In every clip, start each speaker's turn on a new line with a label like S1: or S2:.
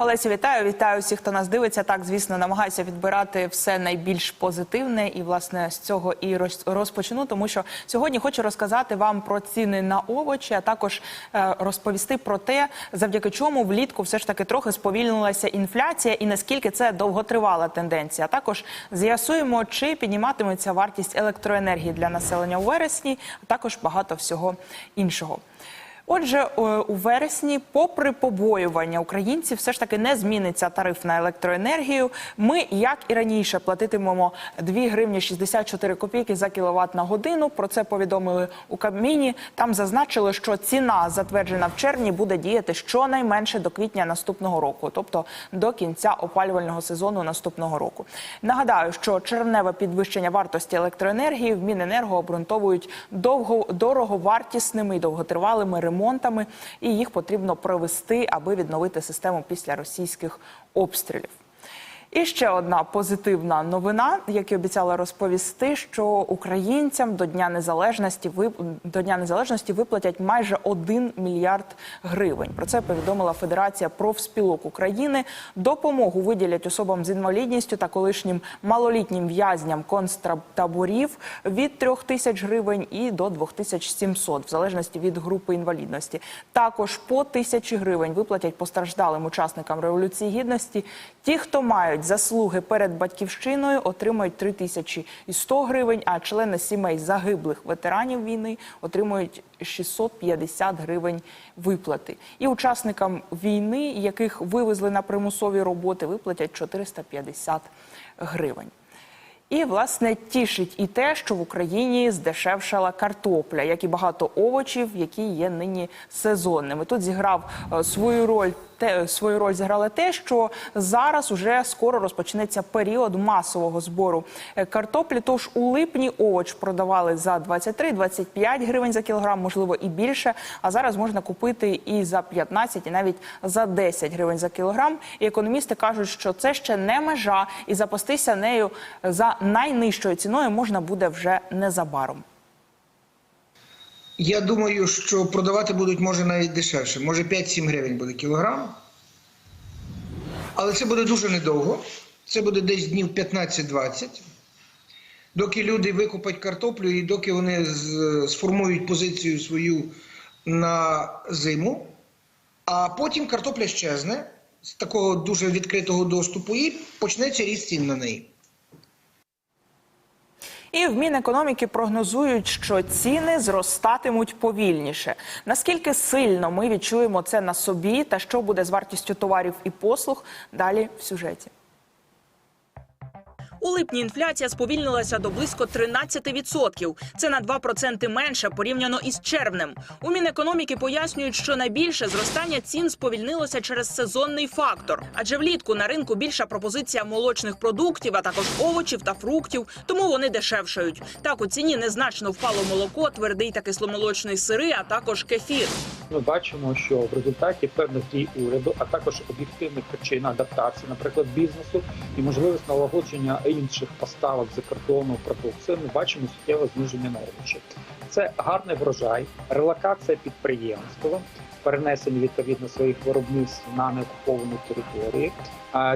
S1: Олесі, вітаю, вітаю всіх, хто нас дивиться. Так, звісно, намагаюся відбирати все найбільш позитивне, і власне з цього і роз- розпочну, тому що сьогодні хочу розказати вам про ціни на овочі, а також е, розповісти про те, завдяки чому влітку все ж таки трохи сповільнилася інфляція, і наскільки це довготривала тенденція. А також з'ясуємо, чи підніматиметься вартість електроенергії для населення у вересні, а також багато всього іншого. Отже, е, у вересні, попри побоювання українців, все ж таки не зміниться тариф на електроенергію. Ми, як і раніше, платитимемо 2 гривні 64 копійки за кіловат на годину. Про це повідомили у Кабміні. Там зазначили, що ціна, затверджена в червні, буде діяти щонайменше до квітня наступного року, тобто до кінця опалювального сезону наступного року. Нагадаю, що червневе підвищення вартості електроенергії в Міненерго обґрунтовують довго дороговартісними і довготривалими ремонтами, і їх потрібно провести, аби відновити систему після російських обстрілів. І ще одна позитивна новина, як і обіцяла розповісти, що українцям до Дня Незалежності до Дня Незалежності виплатять майже 1 мільярд гривень. Про це повідомила Федерація профспілок України. Допомогу виділять особам з інвалідністю та колишнім малолітнім в'язням концтаборів від 3 тисяч гривень і до 2700, в залежності від групи інвалідності. Також по тисячі гривень виплатять постраждалим учасникам революції гідності. Ті, хто мають заслуги перед батьківщиною, отримають 3100 гривень, а члени сімей загиблих ветеранів війни отримують 650 гривень виплати. І учасникам війни, яких вивезли на примусові роботи, виплатять 450 гривень. І власне тішить і те, що в Україні здешевшала картопля, як і багато овочів, які є нині сезонними. Тут зіграв е, свою роль. Те свою роль зіграло те, що зараз уже скоро розпочнеться період масового збору е, картоплі. Тож у липні овоч продавали за 23-25 гривень за кілограм, можливо і більше. А зараз можна купити і за 15, і навіть за 10 гривень за кілограм. І економісти кажуть, що це ще не межа, і запастися нею за найнижчою ціною можна буде вже незабаром.
S2: Я думаю, що продавати будуть може навіть дешевше. Може 5-7 гривень буде кілограм. Але це буде дуже недовго. Це буде десь днів 15-20. Доки люди викупать картоплю і доки вони сформують позицію свою на зиму, а потім картопля щезне з такого дуже відкритого доступу і почнеться ріст цін на неї.
S1: І в Мінекономіки прогнозують, що ціни зростатимуть повільніше. Наскільки сильно ми відчуємо це на собі, та що буде з вартістю товарів і послуг, далі в сюжеті.
S3: У липні інфляція сповільнилася до близько 13%. Це на 2% менше порівняно із червнем. У Мінекономіки пояснюють, що найбільше зростання цін сповільнилося через сезонний фактор. Адже влітку на ринку більша пропозиція молочних продуктів, а також овочів та фруктів, тому вони дешевшають. Так у ціні незначно впало молоко, твердий та кисломолочний сири, а також кефір.
S4: Ми бачимо, що в результаті певних дій уряду, а також об'єктивних причин адаптації, наприклад, бізнесу і можливість налагодження інших поставок за кордону продукції, ми бачимо суттєве зниження на овочі. Це гарний врожай, релокація підприємства, перенесення відповідно своїх виробництв на неокуповані території.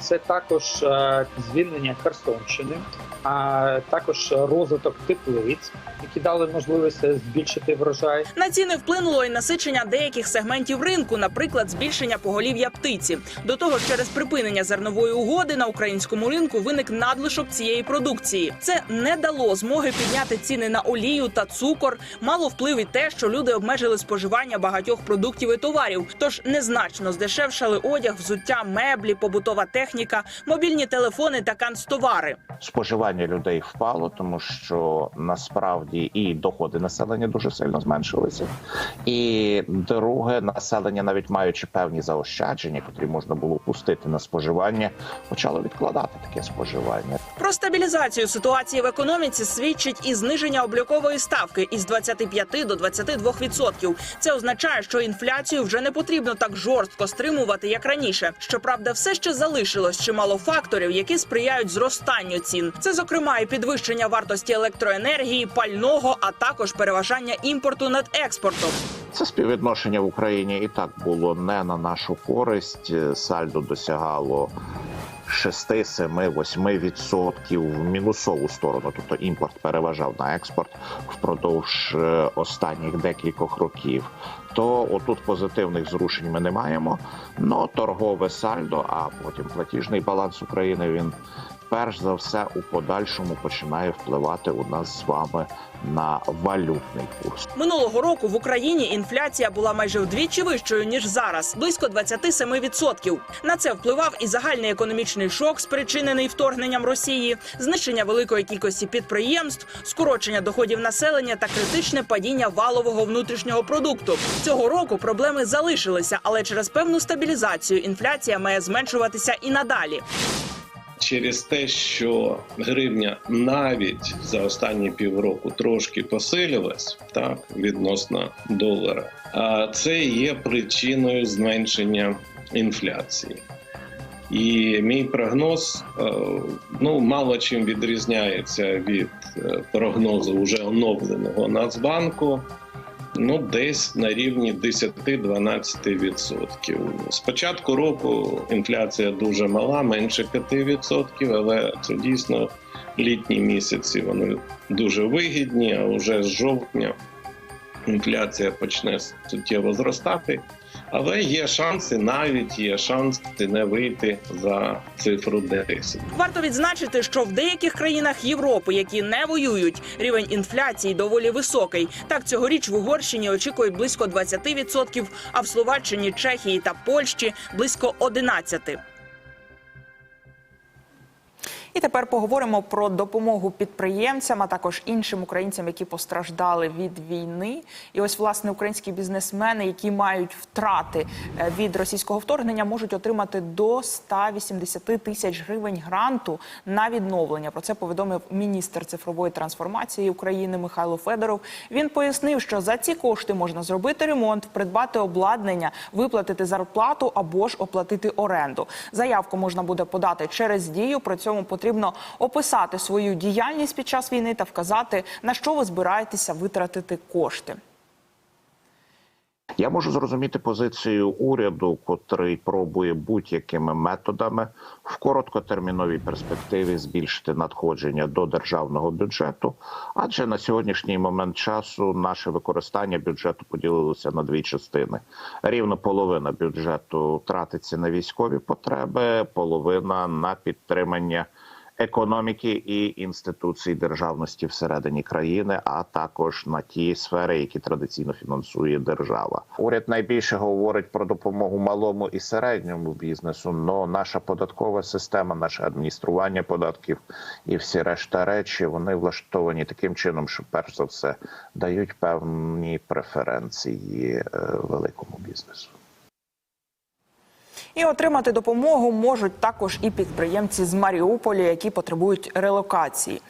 S4: Це також е, звільнення Херсонщини, а також розвиток теплиць, які дали можливість збільшити врожай.
S3: На ціни вплинуло і насичення деяких сегментів ринку, наприклад, збільшення поголів'я птиці. До того ж, через припинення зернової угоди на українському ринку виник надлишок цієї продукції. Це не дало змоги підняти ціни на олію та цукор. Мало вплив і те, що люди обмежили споживання багатьох продуктів і товарів. Тож незначно здешевшали одяг, взуття, меблі, побутова техніка, мобільні телефони та канцтовари.
S5: споживання людей впало, тому що насправді і доходи населення дуже сильно зменшилися. І друге, населення, навіть маючи певні заощадження, котрі можна було пустити на споживання, почало відкладати таке споживання.
S3: Про стабілізацію ситуації в економіці свідчить і зниження облікової ставки із з 25 до 22 відсотків. Це означає, що інфляцію вже не потрібно так жорстко стримувати, як раніше. Щоправда, все ще залишилось чимало факторів, які сприяють зростанню цін. Це, зокрема, і підвищення вартості електроенергії, пального, а також переважання імпорту над експортом.
S5: Це співвідношення в Україні і так було не на нашу користь. Сальдо досягало 6, 7, 8 відсотків в мінусову сторону, тобто імпорт переважав на експорт впродовж е, останніх декількох років. То отут позитивних зрушень ми не маємо. Ну торгове сальдо, а потім платіжний баланс України він перш за все у подальшому починає впливати у нас з вами на валютний курс.
S3: Минулого року в Україні інфляція була майже вдвічі вищою ніж зараз, близько 27%. На це впливав і загальний економічний шок, спричинений вторгненням Росії, знищення великої кількості підприємств, скорочення доходів населення та критичне падіння валового внутрішнього продукту. Цього року проблеми залишилися, але через певну стабілізацію інфляція має зменшуватися і надалі.
S6: Через те, що гривня навіть за останні півроку трошки посилилась так відносно долара, а це є причиною зменшення інфляції. І мій прогноз е, ну мало чим відрізняється від е, прогнозу уже оновленого Нацбанку. Ну, десь на рівні 10-12%. З початку року інфляція дуже мала, менше 5%, але це дійсно літні місяці вони дуже вигідні, а вже з жовтня інфляція почне суттєво зростати. Але є шанси, навіть є шанси не вийти за цифру 10.
S3: Варто відзначити, що в деяких країнах Європи, які не воюють, рівень інфляції доволі високий. Так цьогоріч в Угорщині очікують близько 20%, а в Словаччині, Чехії та Польщі близько 11%.
S1: І тепер поговоримо про допомогу підприємцям, а також іншим українцям, які постраждали від війни. І ось власне українські бізнесмени, які мають втрати е, від російського вторгнення, можуть отримати до 180 тисяч гривень гранту на відновлення. Про це повідомив міністр цифрової трансформації України Михайло Федоров. Він пояснив, що за ці кошти можна зробити ремонт, придбати обладнання, виплатити зарплату або ж оплатити оренду. Заявку можна буде подати через дію. При цьому потрібно описати свою діяльність під час війни та вказати на що ви збираєтеся витратити кошти.
S5: Я можу зрозуміти позицію уряду, котрий пробує будь-якими методами в короткотерміновій перспективі збільшити надходження до державного бюджету. Адже на сьогоднішній момент часу наше використання бюджету поділилося на дві частини. Рівно половина бюджету тратиться на військові потреби, половина на підтримання економіки і інституцій державності всередині країни, а також на ті сфери, які традиційно фінансує держава. Уряд найбільше говорить про допомогу малому і середньому бізнесу. но наша податкова система, наше адміністрування податків і всі решта речі вони влаштовані таким чином, що перш за все дають певні преференції е, великому бізнесу.
S1: І отримати допомогу можуть також і підприємці з Маріуполя, які потребують релокації.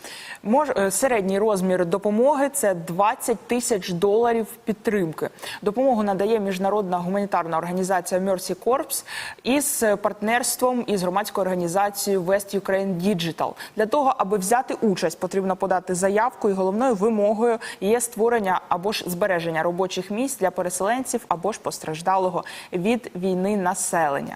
S1: Мож, е, середній розмір допомоги це 20 тисяч доларів підтримки. Допомогу надає міжнародна гуманітарна організація Mercy Corps із партнерством із громадською організацією West Ukraine Digital. Для того, аби взяти участь, потрібно подати заявку, і головною вимогою є створення або ж збереження робочих місць для переселенців, або ж постраждалого від війни населення.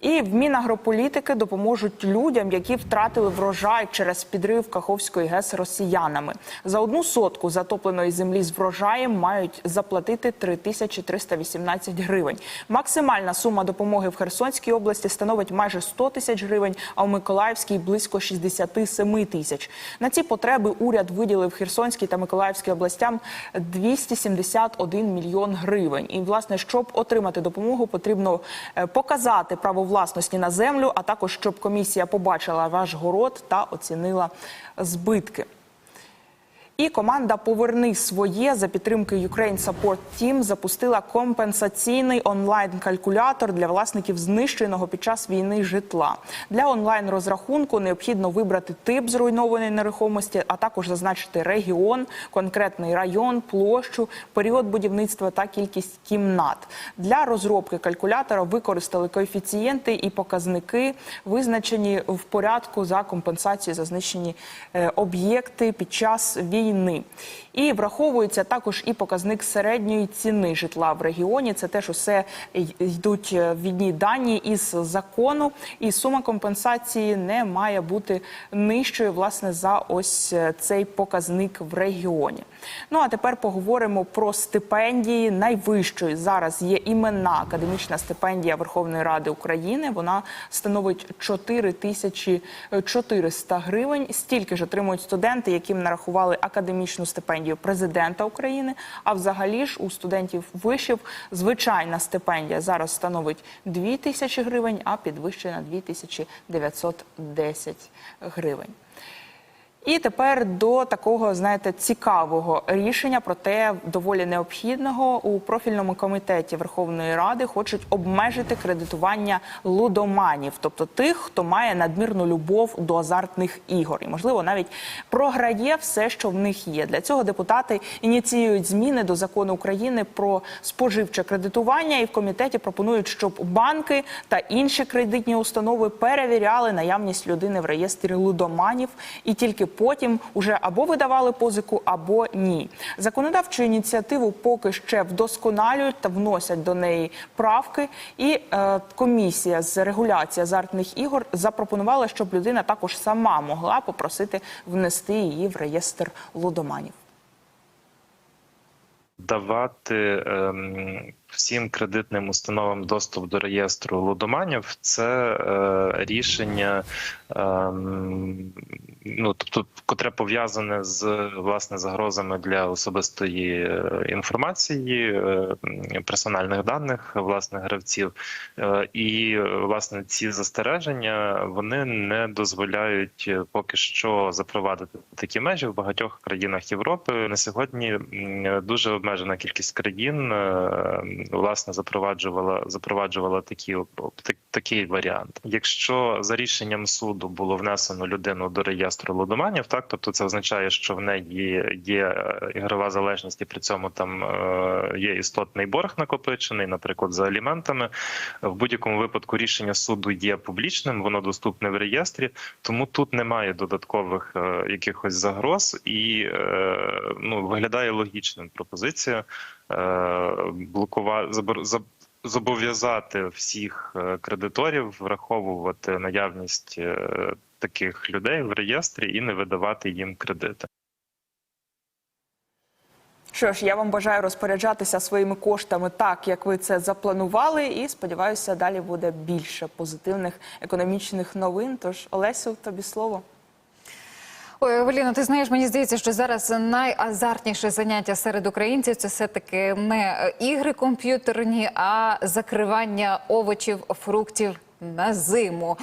S1: І в Мінагрополітики допоможуть людям, які втратили врожай через підрив Каховської ГЕС росіянами. За одну сотку затопленої землі з врожаєм мають заплатити 3318 гривень. Максимальна сума допомоги в Херсонській області становить майже 100 тисяч гривень, а в Миколаївській близько 67 тисяч. На ці потреби уряд виділив Херсонській та Миколаївській областям 271 мільйон гривень. І власне, щоб отримати допомогу, потрібно е, показати право власності на землю, а також щоб комісія побачила ваш город та оцінила збитки. І команда Поверни своє за підтримки Ukraine Support Team запустила компенсаційний онлайн-калькулятор для власників знищеного під час війни житла. Для онлайн-розрахунку необхідно вибрати тип зруйнованої нерухомості, а також зазначити регіон, конкретний район, площу, період будівництва та кількість кімнат. Для розробки калькулятора використали коефіцієнти і показники, визначені в порядку за компенсацію за знищені е, об'єкти під час війни війни. І враховується також і показник середньої ціни житла в регіоні. Це теж усе йдуть е, відні дані із закону, і сума компенсації не має бути нижчою власне за ось е, цей показник в регіоні. Ну а тепер поговоримо про стипендії найвищої. Зараз є іменна академічна стипендія Верховної Ради України. Вона становить 4 тисячі 400 гривень. Стільки ж отримують студенти, яким нарахували академічну стипендію президента України. А взагалі ж у студентів вишів звичайна стипендія зараз становить 2 тисячі гривень, а підвищена 2910 гривень. І тепер до такого, знаєте, цікавого рішення, проте доволі необхідного. У профільному комітеті Верховної Ради хочуть обмежити кредитування лудоманів, тобто тих, хто має надмірну любов до азартних ігор, і можливо навіть програє все, що в них є. Для цього депутати ініціюють зміни до закону України про споживче кредитування, і в комітеті пропонують, щоб банки та інші кредитні установи перевіряли наявність людини в реєстрі лудоманів. І тільки потім уже або видавали позику, або ні. Законодавчу ініціативу поки ще вдосконалюють та вносять до неї правки. І е, комісія з регуляції азартних ігор запропонувала, щоб людина також сама могла попросити внести її в реєстр лудоманів.
S7: давати ем, всім кредитним установам доступ до реєстру лудоманів це е, рішення, ем, ну тобто, котре пов'язане з власне загрозами для особистої е, інформації, е, персональних даних власне гравців. Е, і е, власне ці застереження вони не дозволяють е, поки що запровадити такі межі в багатьох країнах Європи. На сьогодні дуже обмежена кількість країн е, власне запроваджувала запроваджувала такі так- такий варіант. Якщо за рішенням суду було внесено людину до реєстру лудоманів, так тобто це означає, що в неї є е, ігрова залежність, і при цьому там е, є істотний борг накопичений, наприклад, за аліментами. В будь-якому випадку рішення суду є публічним, воно доступне в реєстрі, тому тут немає додаткових е, якихось загроз, і ну виглядає логічним пропозиція блокувати забор- зобов'язати всіх е, кредиторів враховувати наявність е, таких людей в реєстрі і не видавати їм кредити.
S1: Що ж, я вам бажаю розпоряджатися своїми коштами так, як ви це запланували, і сподіваюся, далі буде більше позитивних економічних новин. Тож, Олесю, тобі слово.
S8: Ой, Евеліно, ти знаєш, мені здається, що зараз найазартніше заняття серед українців це все-таки не е, ігри комп'ютерні, а закривання овочів, фруктів. На зиму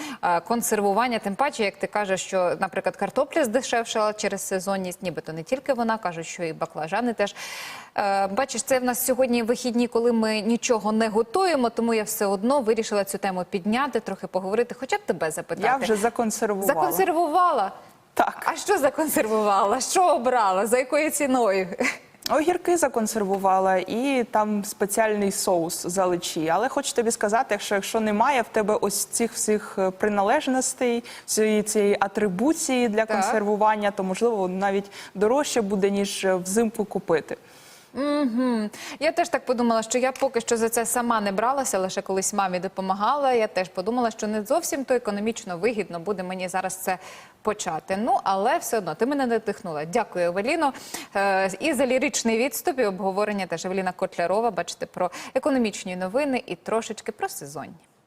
S8: консервування, тим паче, як ти кажеш, що, наприклад, картопля здешевшала через сезонність, нібито не тільки вона кажуть, що і баклажани теж. Бачиш, це в нас сьогодні вихідні, коли ми нічого не готуємо, тому я все одно вирішила цю тему підняти, трохи поговорити, хоча б тебе запитати.
S1: Я вже законсервувала.
S8: Законсервувала.
S1: Так.
S8: А що законсервувала? Що обрала? За якою ціною?
S1: Огірки законсервувала і там спеціальний соус заличі. Але хочу тобі сказати, що якщо немає в тебе ось цих всіх е, приналежностей, цієї цієї атрибуції для
S8: Так.
S1: консервування, то можливо навіть дорожче буде ніж е, взимку купити.
S8: Угу. Я теж так подумала, що я поки що за це сама не бралася, лише колись мамі допомагала. Я теж подумала, що не зовсім то економічно вигідно буде мені зараз це почати. Ну, але все одно ти мене надихнула. Дякую, Евеліно. Е, і за ліричний відступ і обговорення теж Евеліна Котлярова. Бачите про економічні новини і трошечки про сезонні.